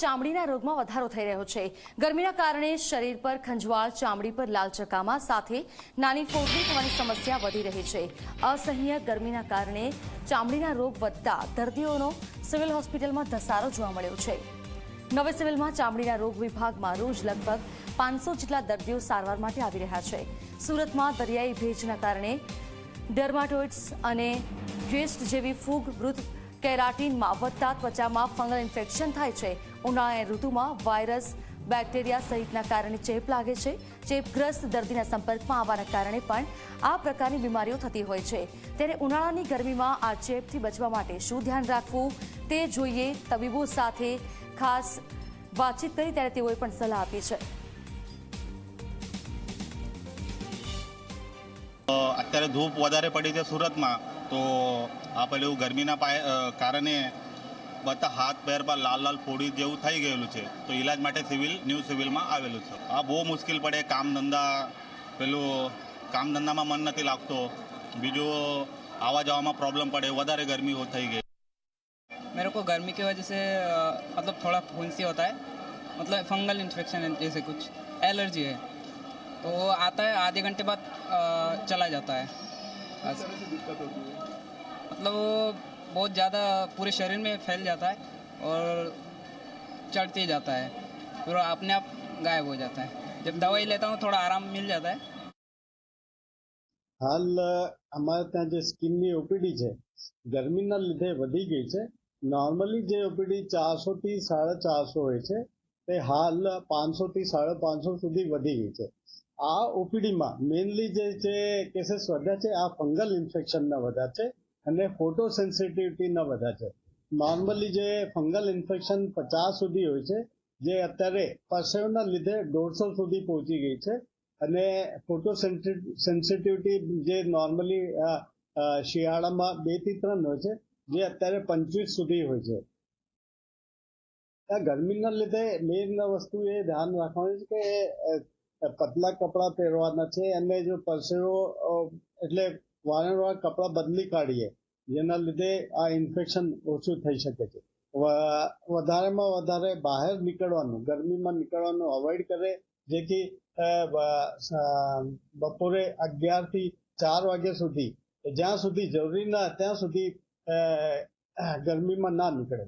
ચામડીના રોગમાં વધારો થઈ રહ્યો છે. ગરમીના કારણે શરીર પર ખંજવાળ, ચામડી પર લાલ ચકામા સાથે નાની ફોડણી થવાની સમસ્યા વધી રહી છે. અસહ્ય ગરમીના કારણે ચામડીના રોગ વધતા દર્દીઓનો સિવિલ હોસ્પિટલમાં ધસારો જોવા મળ્યો છે. નવી સિવિલમાં ચામડીના રોગ વિભાગમાં રોજ લગભગ પાંચસો જેટલા દર્દીઓ સારવાર માટે આવી રહ્યા છે. સુરતમાં દરિયાઈ ભેજના કારણે ડર્માટોઇડ્સ અને ટ્વિસ્ટ જેવી ફૂગ મૃત કેરાટીનમાં વધતા ત્વચામાં ફંગલ ઇન્ફેક્શન થાય છે. ઉનાળાની ઋતુમાં વાયરસ, બેક્ટેરિયા સહિતના કારણે ચેપ લાગે છે. ચેપગ્રસ્ત દર્દીના સંપર્કમાં આવવાના કારણે પણ આ પ્રકારની બીમારીઓ થતી હોય છે. ત્યારે ઉનાળાની ગરમીમાં આ ચેપથી બચવા માટે શું ધ્યાન રાખવું તે જોઈએ તબીબો સાથે ખાસ વાતચીત કરી ત્યારે તેઓએ પણ સલાહ આપી છે. અત્યારે ધૂપ વધારે પડી છે સુરતમાં. તો આ પેલું ગરમીના પાય અ, કારણે બધા હાથ પેર પર લાલ લાલ ફોડી જેવું થઈ ગયેલું છે તો ઈલાજ માટે સિવિલ ન્યૂ સિવિલમાં આવેલું છે આ બહુ મુશ્કેલ પડે કામ ધંધા પેલું કામ ધંધામાં મન નથી લાગતો બીજું આવવા જવામાં પ્રોબ્લેમ પડે વધારે ગરમી હો- થઈ ગઈ मेरे को गर्मी की वजह से अ, मतलब थोड़ा फुंसी होता है मतलब फंगल इन्फेक्शन है जैसे कुछ एलर्जी है तो वो आता है आधे घंटे बाद अ, चला जाता है बस। मतलब वो बहुत ज़्यादा पूरे शरीर में फैल जाता है और चढ़ते जाता है फिर वो अपने आप गायब हो जाता है जब दवाई लेता हूँ थोड़ा आराम मिल जाता है હાલ અ, અમારે ત્યાં જે સ્કિનની ઓપીડી છે ગરમીના લીધે વધી ગઈ છે નોર્મલી જે ઓપીડી ચારસો થી સાડા ચારસો હોય છે તે હાલ પાંચસોથી સાડા પાંચસો સુધી વધી ગઈ છે. આ ઓપીડીમાં મેઇનલી જે છે કેસીસ વધ્યા છે, આ ફંગલ ઇન્ફેક્શનના વધ્યા છે અને ફોટો સેન્સિટિવિટીના વધ્યા છે. નોર્મલી જે ફંગલ ઇન્ફેક્શન પચાસ સુધી હોય છે, જે અત્યારે પરસેવના લીધે દોઢસો સુધી પહોંચી ગઈ છે અને ફોટો સેન્સિટિવિટી જે નોર્મલી શિયાળામાં બેથી ત્રણ હોય છે, જે અત્યારે પંચવીસ સુધી હોય છે. ગરમીના લીધે મેઇન વસ્તુ એ ધ્યાન રાખવાનું છે કે પતલા કપડાં પહેરવાના છે અને જો પરસેવો એટલે વારંવાર કપડાં બદલી કાઢીએ, જેના લીધે આ ઇન્ફેક્શન ઓછું થઈ શકે છે. વધારેમાં વધારે બહાર નીકળવાનું, ગરમીમાં નીકળવાનું અવોઇડ કરે, જેથી બપોરે અગિયારથી ચાર વાગ્યા સુધી, જ્યાં સુધી જરૂરી ના, ત્યાં સુધી ગરમીમાં ના નીકળે.